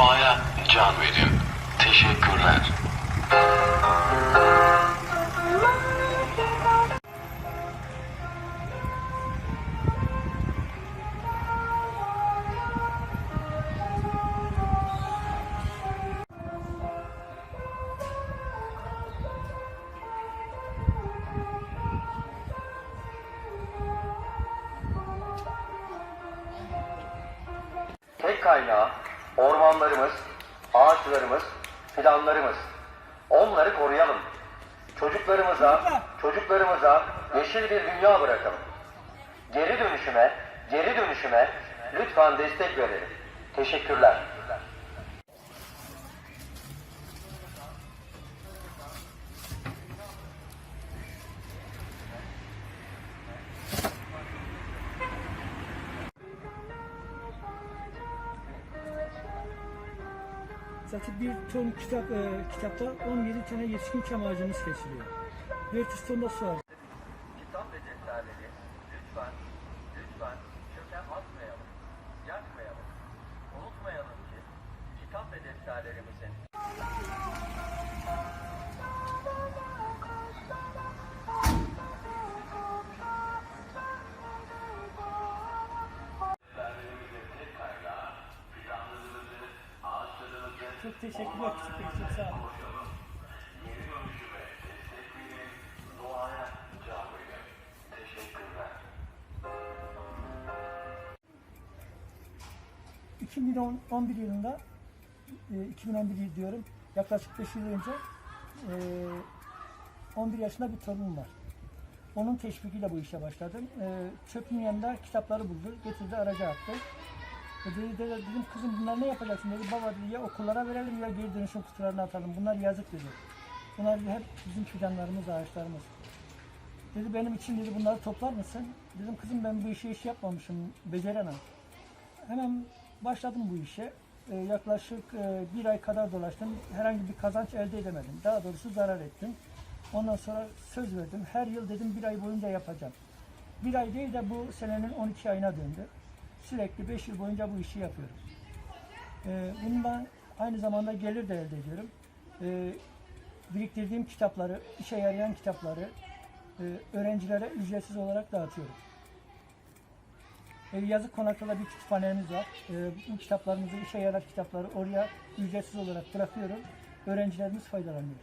Doğaya can verin. Teşekkürler. Tek kaynağı ormanlarımız, ağaçlarımız, fidanlarımız. Onları koruyalım. Çocuklarımıza, çocuklarımıza yeşil bir dünya bırakalım. Geri dönüşüme, geri dönüşüme lütfen destek verelim. Teşekkürler. Zaten bir ton kitap, e, kitapta 17 tane yetişkin çam ağacımız kesiliyor. 400 ton da su var. Kitap ve defterleri lütfen, lütfen çöpe atmayalım, yakmayalım. Unutmayalım ki kitap ve defterlerimizin Çok teşekkürler küçük bey, çok sağ olun. ...2011 yılında... e, ...2011 yıl diyorum... ...yaklaşık 5 yıl önce... e, ...11 yaşında bir torunum var. Onun teşvikiyle bu işe başladım. E, çöpün yanında kitapları buldu, getirdi araca attı. Dedi, dedi, dedim kızım bunlar ne yapacaksın dedi. Baba dedi ya okullara verelim ya geri dönüşüm kutularına atalım. Bunlar yazık dedi. Bunlar dedi, hep bizim fidanlarımız, ağaçlarımız. Dedi benim için dedi bunları toplar mısın? Dedim kızım ben bu işi hiç yapmamışım, beceremem. Hemen başladım bu işe. E, yaklaşık e, bir ay kadar dolaştım. Herhangi bir kazanç elde edemedim. Daha doğrusu zarar ettim. Ondan sonra söz verdim. Her yıl dedim bir ay boyunca yapacağım. Bir ay değil de bu senenin 12 ayına döndü. Sürekli 5 yıl boyunca bu işi yapıyorum. Ee, bundan aynı zamanda gelir de elde ediyorum. Ee, biriktirdiğim kitapları, işe yarayan kitapları e, öğrencilere ücretsiz olarak dağıtıyorum. Ee, yazık konakta bir kütüphanemiz var. Ee, bu kitaplarımızı, işe yarar kitapları oraya ücretsiz olarak bırakıyorum. Öğrencilerimiz faydalanıyor.